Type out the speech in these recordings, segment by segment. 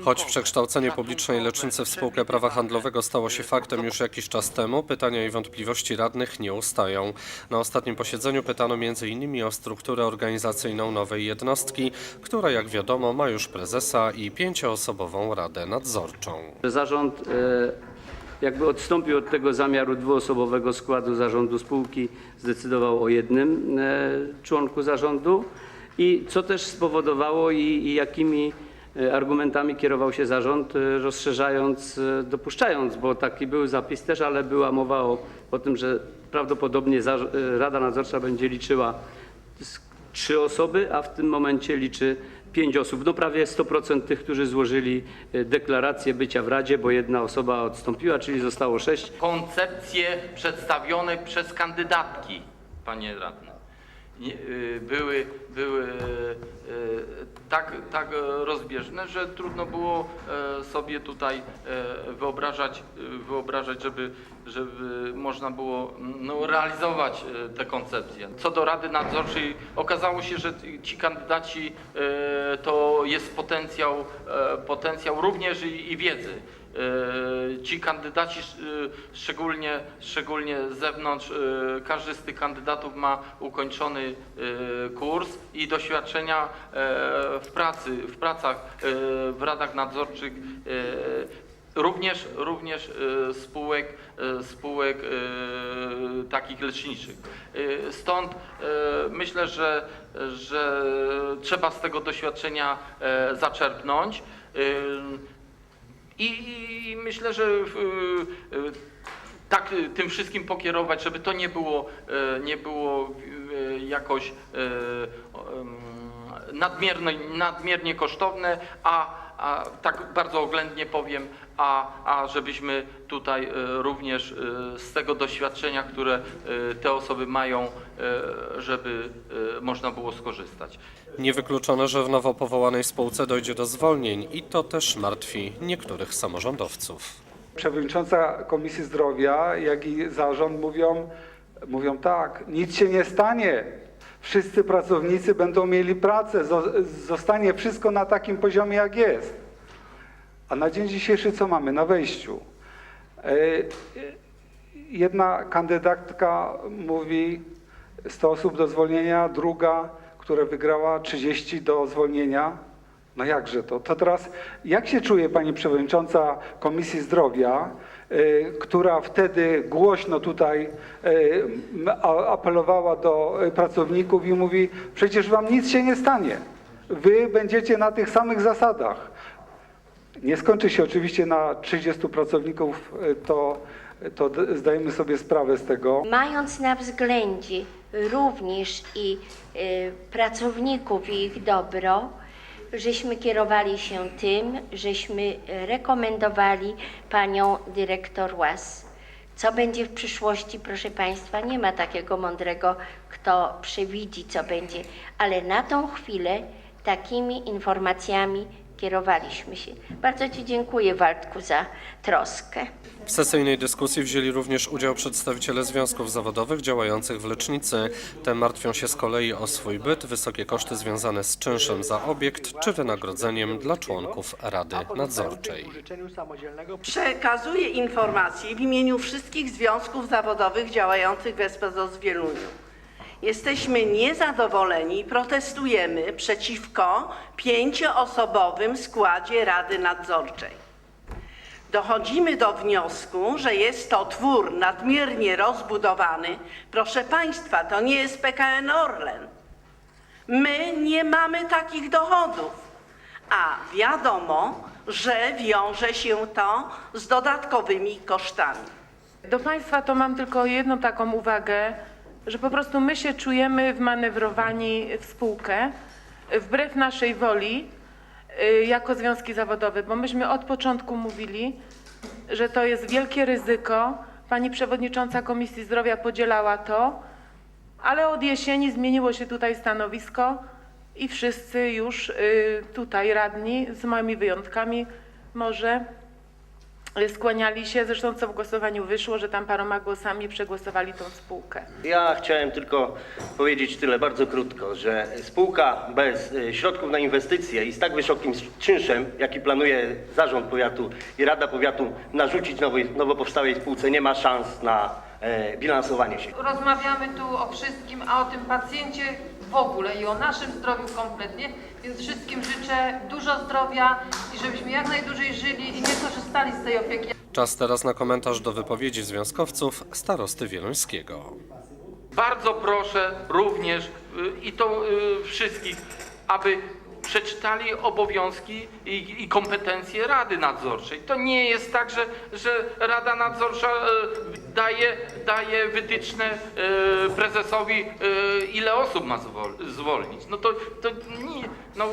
Choć przekształcenie publicznej lecznicy w spółkę prawa handlowego stało się faktem już jakiś czas temu, pytania i wątpliwości radnych nie ustają. Na ostatnim posiedzeniu pytano m.in. o strukturę organizacyjną nowej jednostki, która jak wiadomo ma już prezesa i pięcioosobową radę nadzorczą. zarząd e, jakby odstąpił od tego zamiaru dwuosobowego składu zarządu spółki, zdecydował o jednym e, członku zarządu i co też spowodowało i, i jakimi argumentami kierował się zarząd, e, rozszerzając, e, dopuszczając, bo taki był zapis też, ale była mowa o, o tym, że prawdopodobnie Rada Nadzorcza będzie liczyła trzy osoby, a w tym momencie liczy pięć osób. No prawie 100% tych, którzy złożyli deklarację bycia w Radzie, bo jedna osoba odstąpiła, czyli zostało sześć. koncepcje przedstawione przez kandydatki, panie radny, y, były, były y, tak, tak rozbieżne, że trudno było e, sobie tutaj e, wyobrażać, e, wyobrażać żeby, żeby można było no, realizować te koncepcje. Co do Rady Nadzorczej, okazało się, że ci kandydaci to jest potencjał, potencjał również i, i wiedzy. E, Ci kandydaci, e, szczególnie, szczególnie z zewnątrz, e, każdy z tych kandydatów ma ukończony kurs i doświadczenia w pracy, w pracach w radach nadzorczych również, również spółek, spółek takich leczniczych. Stąd myślę, że, że trzeba z tego doświadczenia zaczerpnąć. E, i, myślę, że w, y, tak y, tym wszystkim pokierować, żeby to nie było, e, nie było jakoś e, nadmierne, nadmiernie kosztowne, a, a tak bardzo oględnie powiem, a, a żebyśmy tutaj e, również e, z tego doświadczenia, które e, te osoby mają, żeby można było skorzystać. Niewykluczone, że w nowo powołanej spółce dojdzie do zwolnień i to też martwi niektórych samorządowców. Przewodnicząca Komisji Zdrowia, jak i zarząd mówią, mówią tak, nic się nie stanie. Wszyscy pracownicy będą mieli pracę, zo- zostanie wszystko na takim poziomie, jak jest. A na dzień dzisiejszy co mamy na wejściu? E, Jedna kandydatka mówi 100 osób do zwolnienia, druga, która wygrała 30 do zwolnienia. No jakże to? To teraz, jak się czuje Pani Przewodnicząca Komisji Zdrowia, y, która wtedy głośno tutaj y, apelowała do y, pracowników i mówi, przecież Wam nic się nie stanie. Wy będziecie na tych samych zasadach. Nie skończy się oczywiście na 30 pracowników, to, to zdajemy sobie sprawę z tego. Mając na względzie również i pracowników i ich dobro, żeśmy kierowali się tym, żeśmy rekomendowali panią dyrektor łas. Co będzie w przyszłości, proszę Państwa, nie ma takiego mądrego, kto przewidzi, co będzie, ale na tą chwilę takimi informacjami kierowaliśmy się. Bardzo Ci dziękuję, Waldku, za troskę. W sesyjnej dyskusji wzięli również udział przedstawiciele związków zawodowych działających w lecznicy. Te martwią się z kolei o swój byt, wysokie koszty związane z czynszem za obiekt czy wynagrodzeniem dla członków Rady Nadzorczej. Przekazuję informacje w imieniu wszystkich związków zawodowych działających w SPZOZ w Wieluniu. Jesteśmy niezadowoleni i protestujemy przeciwko pięcioosobowym składzie Rady Nadzorczej. Dochodzimy do wniosku, że jest to twór nadmiernie rozbudowany. Proszę Państwa, to nie jest PKN Orlen. My nie mamy takich dochodów, a wiadomo, że wiąże się to z dodatkowymi kosztami. Do Państwa to mam tylko jedną taką uwagę, że po prostu my się czujemy wmanewrowani w spółkę wbrew naszej woli y, jako związki zawodowe, bo myśmy od początku mówili, że to jest wielkie ryzyko. Pani przewodnicząca Komisji Zdrowia podzielała to, ale od jesieni zmieniło się tutaj stanowisko i wszyscy już y, tutaj radni, z małymi wyjątkami może, skłaniali się, zresztą co w głosowaniu wyszło, że tam paroma głosami przegłosowali tą spółkę. Ja chciałem tylko powiedzieć tyle bardzo krótko, że spółka bez y, środków na inwestycje i z tak wysokim czynszem, jaki planuje zarząd powiatu i Rada Powiatu narzucić nowej, nowo powstałej spółce, nie ma szans na bilansowanie się. Rozmawiamy tu o wszystkim, a o tym pacjencie w ogóle i o naszym zdrowiu kompletnie, więc wszystkim życzę dużo zdrowia i żebyśmy jak najdłużej żyli i nie korzystali z tej opieki. Czas teraz na komentarz do wypowiedzi związkowców starosty wieluńskiego. Bardzo proszę również y, i to y, wszystkich, aby przeczytali obowiązki i, i kompetencje Rady Nadzorczej. To nie jest tak, że, że Rada Nadzorcza y, daje, daje wytyczne y, prezesowi, y, ile osób ma zwol- zwolnić. No to, to nie, no,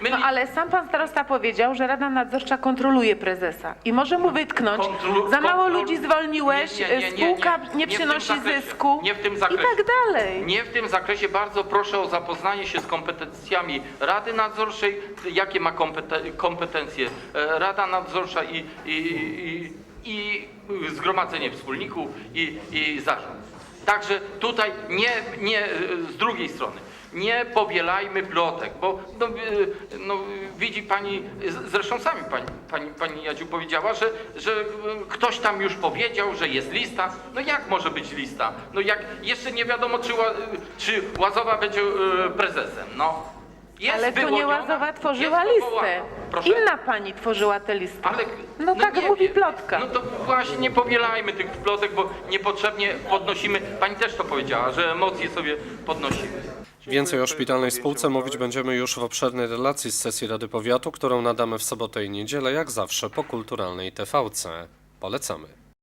my No ale sam pan starosta powiedział, że Rada Nadzorcza kontroluje prezesa i może mu wytknąć, Kontrolu- za mało kontrolu- ludzi zwolniłeś, Nie, nie, nie, nie, spółka nie. nie, Nie w tym przynosi zakresie. zysku Nie w tym i zakresie. tak dalej. Nie w tym zakresie bardzo proszę o zapoznanie się z kompetencjami Rady Nadzorczej, jakie ma kompeten- kompetencje e, Rada Nadzorcza i, i, i, i Zgromadzenie Wspólników i, i Zarząd. Także tutaj nie, nie e, z drugiej strony. Nie powielajmy plotek, bo no, e, no, widzi pani, zresztą sami pani, pani, pani Jadziu powiedziała, że, że e, ktoś tam już powiedział, że jest lista. No jak może być lista? No jak jeszcze nie wiadomo, czy, Ła- czy Łazowa będzie prezesem. No. Jest Ale to nie wyłoniona, Łazowa tworzyła jest listę. powołana. Proszę? Inna pani tworzyła tę listę. Ale, No tak nie mówi wiem. plotka. No to właśnie nie powielajmy tych plotek, bo niepotrzebnie podnosimy. Pani też to powiedziała, że emocje sobie podnosimy. Więcej o szpitalnej spółce mówić będziemy już w obszernej relacji z sesji Rady Powiatu, którą nadamy w sobotę i niedzielę, jak zawsze po kulturalnej TVC. Polecamy.